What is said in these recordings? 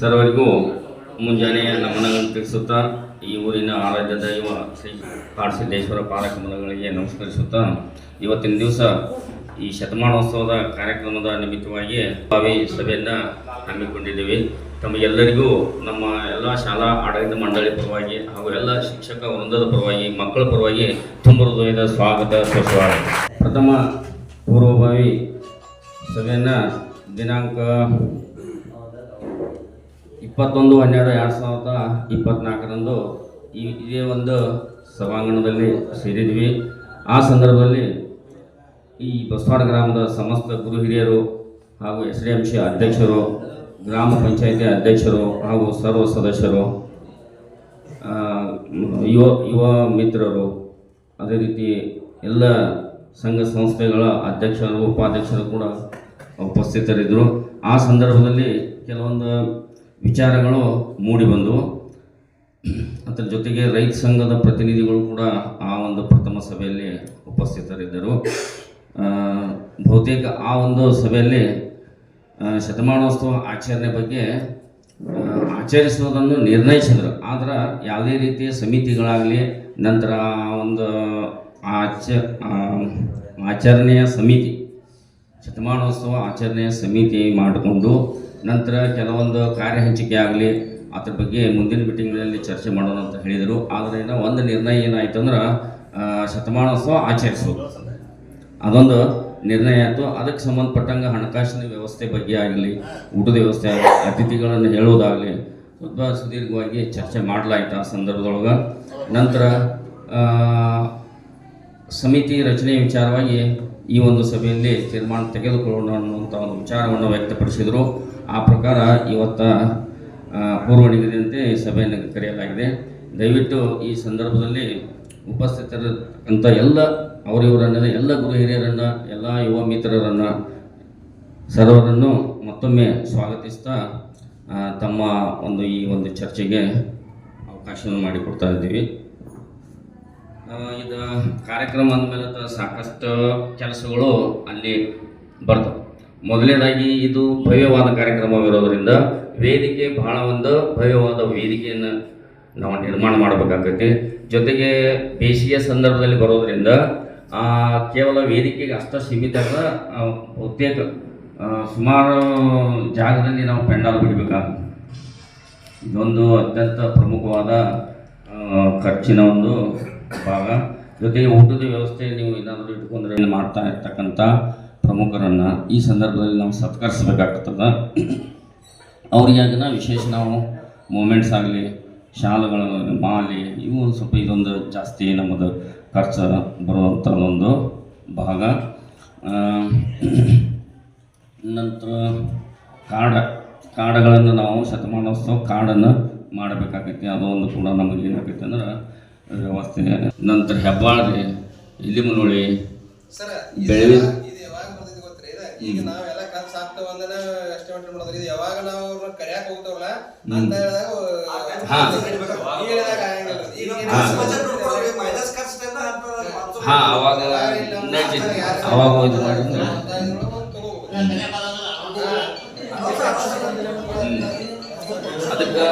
ಸರ್ವರಿಗೂ ಮುಂಜಾನೆಯ ನಮನಗಳನ್ನು ತಿಳಿಸುತ್ತಾ ಈ ಊರಿನ ಆರಾಧ್ಯ ದೈವ ಶ್ರೀ ಕಾಡಸಿದ್ದೇಶ್ವರ ಪಾಲಕಮನಗಳಿಗೆ ನಮಸ್ಕರಿಸುತ್ತಾ ಇವತ್ತಿನ ದಿವಸ ಈ ಶತಮಾನೋತ್ಸವದ ಕಾರ್ಯಕ್ರಮದ ನಿಮಿತ್ತವಾಗಿ ಭಾವಿ ಸಭೆಯನ್ನು ಹಮ್ಮಿಕೊಂಡಿದ್ದೀವಿ. ತಮಗೆಲ್ಲರಿಗೂ ನಮ್ಮ ಎಲ್ಲ ಶಾಲಾ ಆಡಳಿತ ಮಂಡಳಿ ಪರವಾಗಿ ಹಾಗೂ ಎಲ್ಲ ಶಿಕ್ಷಕ ವೃಂದದ ಪರವಾಗಿ, ಮಕ್ಕಳ ಪರವಾಗಿ ತುಂಬ ಹೃದಯದ ಸ್ವಾಗತ, ಸುಸ್ವಾಗತ. ಪ್ರಥಮ ಪೂರ್ವಭಾವಿ ಸಭೆಯನ್ನು ದಿನಾಂಕ ಇಪ್ಪತ್ತೊಂದು, ಹನ್ನೆರಡು, ಎರಡು ಸಾವಿರದ ಇಪ್ಪತ್ತ್ನಾಲ್ಕರಂದು ಈ ಇದೇ ಒಂದು ಸಭಾಂಗಣದಲ್ಲಿ ಸೇರಿದ್ವಿ. ಆ ಸಂದರ್ಭದಲ್ಲಿ ಈ ಬಸವಾಡ ಗ್ರಾಮದ ಸಮಸ್ತ ಗುರು ಹಿರಿಯರು ಹಾಗೂ ಎಸ್ ಡಿ ಎಂ ಸಿ ಅಧ್ಯಕ್ಷರು, ಗ್ರಾಮ ಪಂಚಾಯಿತಿ ಅಧ್ಯಕ್ಷರು ಹಾಗೂ ಸರ್ವ ಸದಸ್ಯರು ಯುವ ಯುವ ಮಿತ್ರರು, ಅದೇ ರೀತಿ ಎಲ್ಲ ಸಂಘ ಸಂಸ್ಥೆಗಳ ಅಧ್ಯಕ್ಷರು, ಉಪಾಧ್ಯಕ್ಷರು ಕೂಡ ಉಪಸ್ಥಿತರಿದ್ದರು. ಆ ಸಂದರ್ಭದಲ್ಲಿ ಕೆಲವೊಂದು ವಿಚಾರಗಳು ಮೂಡಿಬಂದವು ಅದರ ಜೊತೆಗೆ ರೈತ ಸಂಘದ ಪ್ರತಿನಿಧಿಗಳು ಕೂಡ ಆ ಒಂದು ಪ್ರಥಮ ಸಭೆಯಲ್ಲಿ ಉಪಸ್ಥಿತರಿದ್ದರು. ಬಹುತೇಕ ಆ ಒಂದು ಸಭೆಯಲ್ಲಿ ಶತಮಾನೋತ್ಸವ ಆಚರಣೆ ಬಗ್ಗೆ ಆಚರಿಸುವುದನ್ನು ನಿರ್ಣಯಿಸಿದರು. ಆದರೆ ಯಾವುದೇ ರೀತಿಯ ಸಮಿತಿಗಳಾಗಲಿ, ನಂತರ ಆ ಒಂದು ಆಚ ಆಚರಣೆಯ ಸಮಿತಿ, ಶತಮಾನೋತ್ಸವ ಆಚರಣೆಯ ಸಮಿತಿ ಮಾಡಿಕೊಂಡು ನಂತರ ಕೆಲವೊಂದು ಕಾರ್ಯ ಹಂಚಿಕೆ ಆಗಲಿ, ಅದ್ರ ಬಗ್ಗೆ ಮುಂದಿನ ಮೀಟಿಂಗ್ನಲ್ಲಿ ಚರ್ಚೆ ಮಾಡೋಣ ಅಂತ ಹೇಳಿದರು. ಆದ್ದರಿಂದ ಒಂದು ನಿರ್ಣಯ ಏನಾಯ್ತು ಅಂದ್ರೆ ಶತಮಾನೋತ್ಸವ ಆಚರಿಸೋದು ಅದೊಂದು ನಿರ್ಣಯ ಆಯಿತು. ಅದಕ್ಕೆ ಸಂಬಂಧಪಟ್ಟಂಗೆ ಹಣಕಾಸಿನ ವ್ಯವಸ್ಥೆ ಬಗ್ಗೆ ಆಗಲಿ, ಊಟದ ವ್ಯವಸ್ಥೆ ಆಗಲಿ, ಅತಿಥಿಗಳನ್ನು ಹೇಳೋದಾಗಲಿ ಸ್ವಲ್ಪ ಸುದೀರ್ಘವಾಗಿ ಚರ್ಚೆ ಮಾಡಲಾಯಿತು ಆ ಸಂದರ್ಭದೊಳಗೆ. ನಂತರ ಸಮಿತಿ ರಚನೆ ವಿಚಾರವಾಗಿ ಈ ಒಂದು ಸಭೆಯಲ್ಲಿ ತೀರ್ಮಾನ ತೆಗೆದುಕೊಳ್ಳೋಣ ಅನ್ನುವಂಥ ಒಂದು ವಿಚಾರವನ್ನು ವ್ಯಕ್ತಪಡಿಸಿದರು. ಆ ಪ್ರಕಾರ ಇವತ್ತ ಪೂರ್ವ ನಿಗದಿಯಂತೆ ಈ ಸಭೆಯನ್ನು ಕರೆಯಲಾಗಿದೆ. ದಯವಿಟ್ಟು ಈ ಸಂದರ್ಭದಲ್ಲಿ ಉಪಸ್ಥಿತರಂಥ ಎಲ್ಲ ಅವರಿವರನ್ನೆಲ್ಲ ಎಲ್ಲ ಗುರು ಹಿರಿಯರನ್ನು, ಎಲ್ಲ ಯುವ ಮಿತ್ರರನ್ನು, ಸರ್ವರನ್ನು ಮತ್ತೊಮ್ಮೆ ಸ್ವಾಗತಿಸ್ತಾ ತಮ್ಮ ಒಂದು ಈ ಒಂದು ಚರ್ಚೆಗೆ ಅವಕಾಶವನ್ನು ಮಾಡಿಕೊಡ್ತಾ ಇದ್ದೀವಿ. ಇದು ಕಾರ್ಯಕ್ರಮ ಅಂದಮೇಲೆ ಸಾಕಷ್ಟು ಕೆಲಸಗಳು ಅಲ್ಲಿ ಬರ್ತವೆ. ಮೊದಲನೇದಾಗಿ ಇದು ಭವ್ಯವಾದ ಕಾರ್ಯಕ್ರಮವಿರೋದರಿಂದ ವೇದಿಕೆ ಬಹಳ ಒಂದು ಭವ್ಯವಾದ ವೇದಿಕೆಯನ್ನು ನಾವು ನಿರ್ಮಾಣ ಮಾಡಬೇಕಾಗತ್ತೆ. ಜೊತೆಗೆ ಬೇಸಿಗೆ ಸಂದರ್ಭದಲ್ಲಿ ಬರೋದರಿಂದ ಕೇವಲ ವೇದಿಕೆಗೆ ಅಷ್ಟ ಸೀಮಿತ ಬಹುತೇಕ ಸುಮಾರು ಜಾಗದಲ್ಲಿ ನಾವು ಪೆಂಡಾಲ್ ಬಿಡಬೇಕಾಗುತ್ತೆ. ಇದೊಂದು ಅತ್ಯಂತ ಪ್ರಮುಖವಾದ ಖರ್ಚಿನ ಒಂದು ಭಾಗ. ಜೊತೆಗೆ ಊಟದ ವ್ಯವಸ್ಥೆ ನೀವು ಏನಾದರೂ ಇಟ್ಕೊಂಡ್ರೆ ಮಾಡ್ತಾ ಇರ್ತಕ್ಕಂಥ ಪ್ರಮುಖರನ್ನು ಈ ಸಂದರ್ಭದಲ್ಲಿ ನಾವು ಸತ್ಕರಿಸಬೇಕಾಗ್ತದೆ. ಅವರಿಗಾಗಿನ ವಿಶೇಷ ನಾವು ಮೂಮೆಂಟ್ಸ್ ಆಗಲಿ ಶಾಲುಗಳು ಮಾಲಿ ಇವು ಒಂದು ಸ್ವಲ್ಪ ಇದೊಂದು ಜಾಸ್ತಿ ನಮ್ಮದು ಖರ್ಚು ಬರುವಂಥ ಒಂದು ಭಾಗ. ನಂತರ ಕಾಡ ಕಾಡಗಳನ್ನು ನಾವು ಶತಮಾನೋತ್ಸವ ಕಾಡನ್ನು ಮಾಡಬೇಕಾಗೈತಿ. ಅದು ಒಂದು ಕೂಡ ನಮಗೆ ಏನಾಗೈತೆ ಅಂದ್ರೆ ವ್ಯವಸ್ಥೆ. ನಂತರ ಹೆಬ್ಬಾಳ್ರಿ ಇಲ್ಲಿ ಮುನ್ನೋಳಿ ಸರ್ ಬೆಳೆ- ಇದು ಯಾವಾಗ ಬರ್ತೈತಿ ಗೊತ್ತ್ರಿ ಇದು? ಈಗ ನಾವೆಲ್ಲ ಕನ್ಸ್ ಆಗ್ತಾವ ಅಂದನ ಎಸ್ಟಿಮೇಟ್ ಮಾಡೋದ್ರಿ ಇದು ಯಾವಾಗ ನಾವು ಅವ್ರನ್ನ ಕರ್ಯಾಕ್ ಹೋಗ್ತಾವಲ್ಲ ಅಂತ ಹೇಳಿದಾಗ ಅದಕ್ಕ ಈ ಹೇಳಿದಾಗ ಆಗಂಗಿಲ್ಲ ಈಗ ಹಾ. ಹಾಂ ಅವಾಗ ನಡೀತೈತಿ. ಅವಾಗ ಇದು ಮಾಡಿದ್ರೆ ಅದಕ್ಕೆ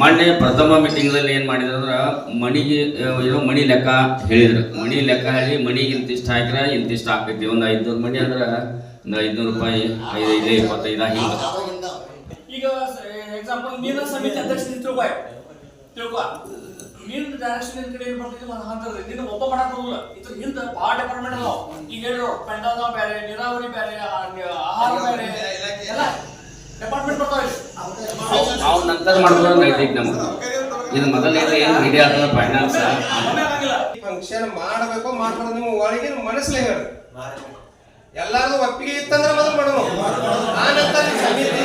ಮೊನ್ನೆ ಪ್ರಥಮ ಮೀಟಿಂಗ್ದಲ್ಲಿ ಏನು ಮಾಡಿದ್ರು ಅಂದ್ರೆ, ಮಣಿಗೆ ಏನೋ ಮಣಿ ಲೆಕ್ಕ ಹೇಳಿದ್ರು. ಮಣಿ ಲೆಕ್ಕ ಹೇಳಿ ಮಣಿಗೆ ಇಂತಿಷ್ಟು ಹಾಕಿದ್ರೆ ಇಂತಿಷ್ಟು ಹಾಕೈತಿ ಒಂದು ಐದುನೂರು ಮಣಿ ಅಂದ್ರೆ ಒಂದು ಐದುನೂರು ರೂಪಾಯಿ, ಐದು ಐದು ಇಪ್ಪತ್ತೈದು ಹಿಂಗೆ ಈಗ ಎಕ್ಸಾಂಪಲ್ ನೀನ ಸಮಿತಿ ಅಧ್ಯಕ್ಷ ತಿಳ್ಕೊ. ತಿಳ್ಕೊ. ನಿನ್ ಡೈರೆಕ್ಷನ್ ಕಡೆ ಏನ್ ಬರ್ತೈತಿ ಅಂತಂದ್ರೆ ನಿನ್ನ ಒಬ್ಬ ಮಾಡಕ್ ಹೋಗಲ್ಲ ಇದ್ರ ಭಾಳ ಡಿಪಾರ್ಟ್ಮೆಂಟ್ ಅದಾವ. ಈಗ ಹೇಳಿರೋ ಪೆಂಡಲ್ ಬೇರೆ, ನೀರಾವರಿ ಬೇರೆ ಆಹಾರ ಬೇರೆ, ಎಲ್ಲ ಡಿಪಾರ್ಟ್ಮೆಂಟ್ ಬರ್ತಾವ. ನಾವು ನಂತರ ನಮ್ಗೆ ಇದು ಮೊದಲನೇದು ಏನು ಹಿಡಿಯ ಫೈನಾನ್ಸ್ ಫಂಕ್ಷನ್ ಮಾಡಬೇಕು ನಿಮ್ಮ ಒಳಗಿನ ಮನಸ್ಸಲ್ಲಿ ಹೇಳಿ. ಒಪ್ಪಿಗೆ ಇತ್ತಂದ್ರೆ ಮೊದಲು ಮಾಡೋಣ ಆ ನಂತರ ಸಮಿತಿ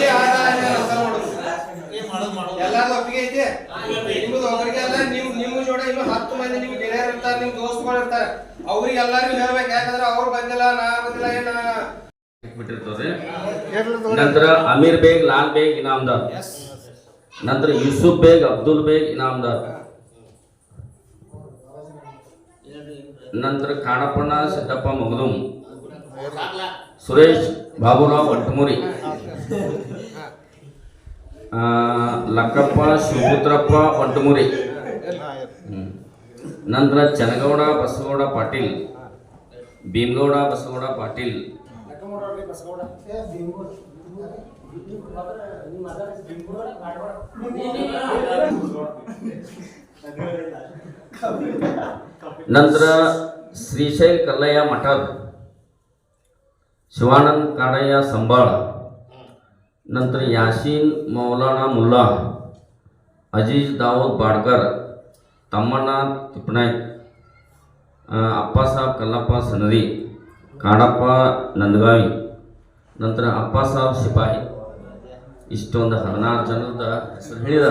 ಒಪ್ಪಿಗೆ ಐತೆ? ಒಬ್ಬರಿಗೆ ಅಲ್ಲ ನೀವು ನಿಮ್ಮ ಜೋಡ ಇನ್ನು ಹತ್ತು ಮಂದಿ ನಿಮ್ ಗೆಳೆಯರು ಇರ್ತಾರೆ ನಿಮ್ ದೋಸ್ತುಗಳು ಇರ್ತಾರೆ. ಬಿಟ್ಟಿರ್ತದೆ. ನಂತರ ಅಮೀರ್ ಬೇಗ್ ಲಾಲ್ ಬೇಗ್ ಇನಾಮದಾರ್ ನಂತರ ಯೂಸುಫ್ ಬೇಗ್ ಅಬ್ದುಲ್ ಬೇಗ್ ಇನಾಮದಾರ್ ನಂತರ ಕಾಣಪ್ಪಣ್ಣ ಸಿದ್ದಪ್ಪ ಮಗದುಂ ಸುರೇಶ್ ಬಾಬುರಾವ್ ಒಟ್ಟಮುರಿ ಲಕ್ಕಪ್ಪ ಶಿವಪುತ್ರಪ್ಪ ಒಟ್ಟಮುರಿ ನಂತರ ಚನಗೌಡ ಬಸಗೌಡ ಪಾಟೀಲ್. ಭೀಮಗೌಡ ಬಸಗೌಡ ಪಾಟೀಲ್. नंतर श्रीशैल कल्लया मठात शिवानंद काडया संभाळ नंतर यासीन मौलाना मुल्ला अजीज दाऊद बाडकर तम्मना तिपणाय अप्पासाहेब कल्लाप्पा सनदी ಕಾಡಪ್ಪ ನಂದಗಾವಿ ನಂತರ ಅಪ್ಪಾಸಾಬ್ ಸಿಪಾಯಿ. ಇಷ್ಟೊಂದು ಹದಿನಾರು ಜನದ ಹೆಸರು ಹೇಳಿದ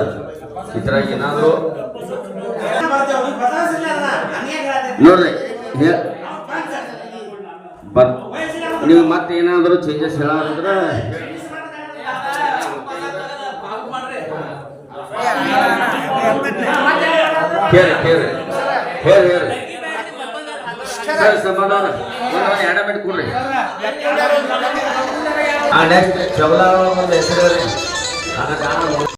ಇದ್ರಾಗ ಏನಾದರೂ ನೋಡ್ರಿ ನೀವು ಮತ್ತೆ ಏನಾದರೂ ಚೇಂಜಸ್ ಹೇಳೋದಂದ್ರೆ ಕೇಳಿ ಕೇಳಿ ಹೇಳಿ ಹೇಳಿ ಸರಿ, ಸಮಾಧಾನ. ಎರಡು ಮಿನಿಟ್ ಕೊಡ್ರಿ. ಆ ನೆಕ್ಸ್ಟ್ ಚವಲ ಒಂದು ಹೆಸರು